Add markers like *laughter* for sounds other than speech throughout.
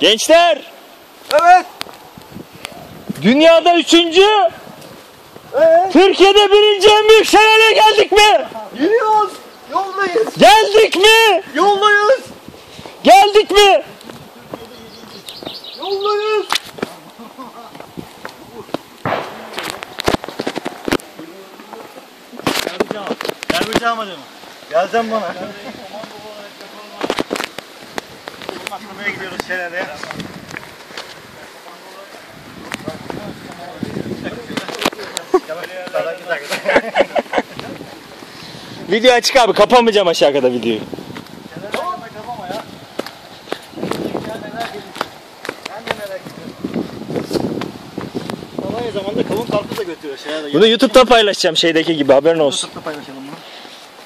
Gençler Evet. dünyada üçüncü Evet. Türkiye'de birinci en büyük şelale geldik mi? Gidiyoruz. Yoldayız. Geldik mi? Yoldayız. Geldik mi? Yoldayız. Gelmeyeceğim acaba. Geleceğim bana. Atlamaya gidiyoruz şelaleye. *laughs* Video açık abi kapamayacağım aşağı kadar videoyu. Aynı zamanda kavun karpuz da götürüyor şelaleye. Bunu YouTube'da paylaşacağım şeydeki gibi haberin olsun. YouTube'da paylaşalım bunu.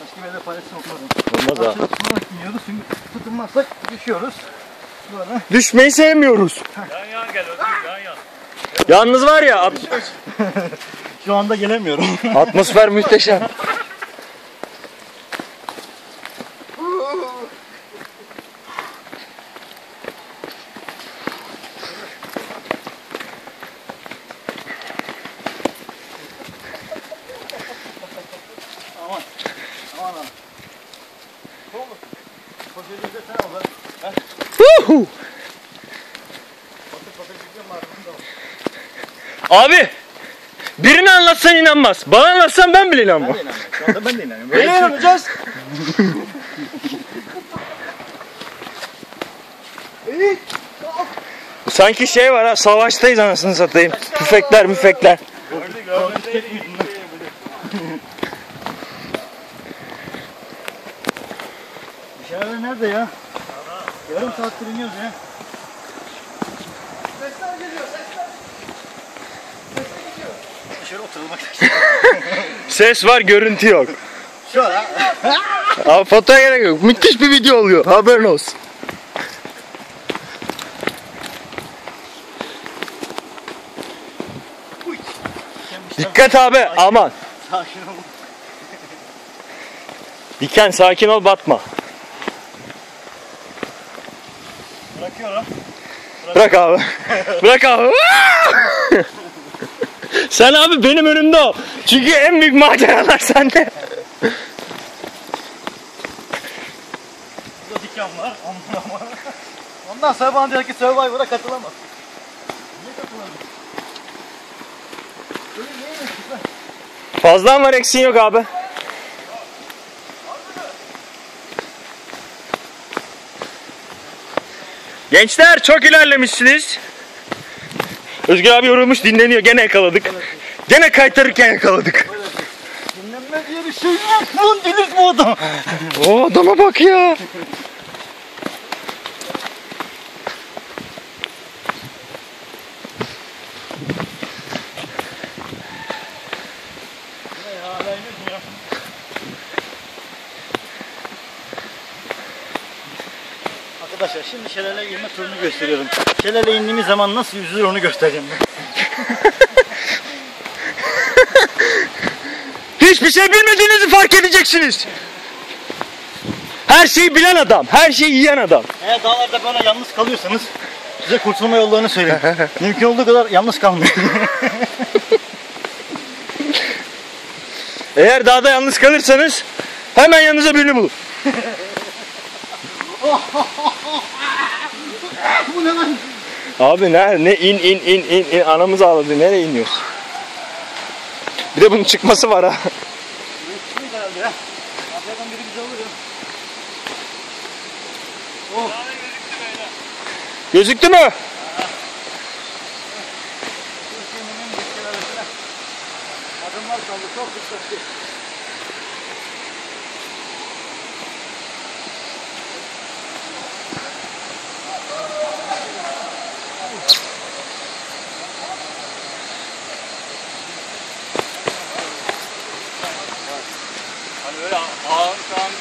Başka bir yerde paylaşsın olmadı. Olmaz tutunarak iniyoruz çünkü tutunmazsak düşüyoruz. Böyle. Düşmeyi sevmiyoruz. Yan yan gel Özgür yan yan. Yalnız var ya at- Şu anda gelemiyorum. atmosfer muhteşem. Aman. Aman aman. Oğlum. Poşetinde sen al lan. Huhu. Patır patır gidiyorum ardında var. Abi birini anlatsan inanmaz. Bana anlatsan ben bile inanmam. Ben de inanmıyorum. Şu anda ben de inanmıyorum. Böyle inanacağız. İyi. Sanki şey var ha savaştayız anasını satayım. Tüfekler müfekler. Şelale nerede ya? Yarım saattir iniyoruz ya. Sesler geliyor sesler. Şöyle oturmak *laughs* Ses var görüntü yok. Şu an. Abi fotoğraf gerek yok. Müthiş bir video oluyor. Haberin olsun. Dikkat abi aman. Sakin ol. Diken sakin ol batma. Bırakıyorum. Bırak abi. Bırak abi. *laughs* Sen abi benim önümde ol. Çünkü en büyük maceralar sende. Burada diken var. Ondan sonra bana diyor ki Survivor'a katılamaz. Niye katılamaz? Fazlan var eksiğin yok abi. Gençler çok ilerlemişsiniz. Özgür abi yorulmuş dinleniyor. Gene yakaladık. Gene kaytarırken yakaladık. Dinlenme diye bir şey yok. Lan deniz bu adam. O adama bak ya. Arkadaşlar şimdi şelale inme turunu gösteriyorum. Şelale indiğimiz zaman nasıl yüzülür onu göstereceğim ben. *laughs* Hiçbir şey bilmediğinizi fark edeceksiniz. Her şeyi bilen adam, her şeyi yiyen adam. Eğer dağlarda böyle yalnız kalıyorsanız size kurtulma yollarını söyleyeyim. *laughs* Mümkün olduğu kadar yalnız kalmayın. Eğer dağda yalnız kalırsanız hemen yanınıza birini bulun. *laughs* Bu ne lan? Abi ne ne in in in in in anamız ağladı. Nereye iniyoruz? Bir de bunun çıkması var ha. Yetişmeyiz herhalde ya. Arkadan biri bizi alır ya. Gözüktü mü? Adımlar kaldı. Çok dikkatli.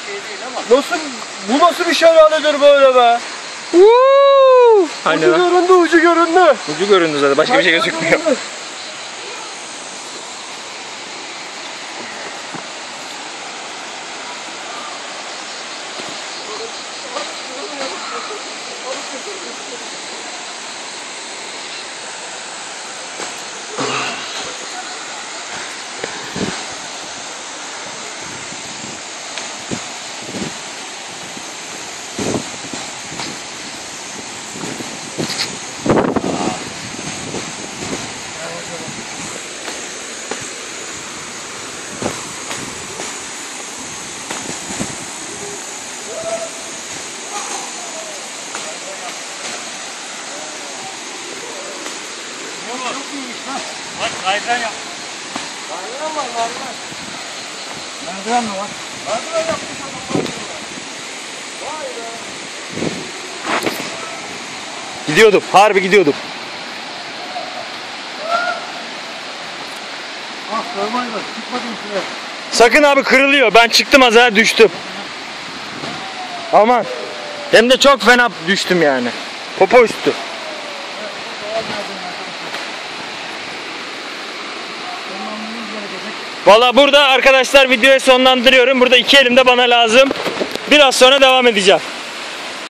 Şey değil ama. Nasıl, bu nasıl bir şelaledir böyle be? Hani Ucu göründü, ucu göründü. Ucu göründü zaten. Başka bir şey gözükmüyor. Kaydıran yap. Merdiven var merdiven. Merdiven mi var? Merdiven yapmış adam. Vay be. Gidiyordum. Harbi gidiyordum. Ah Survivor çıkmadım şuraya. Sakın abi kırılıyor. Ben çıktım az daha düştüm. Aman. Hem de çok fena düştüm yani. Popo üstü. Doğal merdiven arkadaşlar. Tırmanmamız gerekecek. Valla burada arkadaşlar videoyu sonlandırıyorum. Burada iki elim de bana lazım. Biraz sonra devam edeceğim.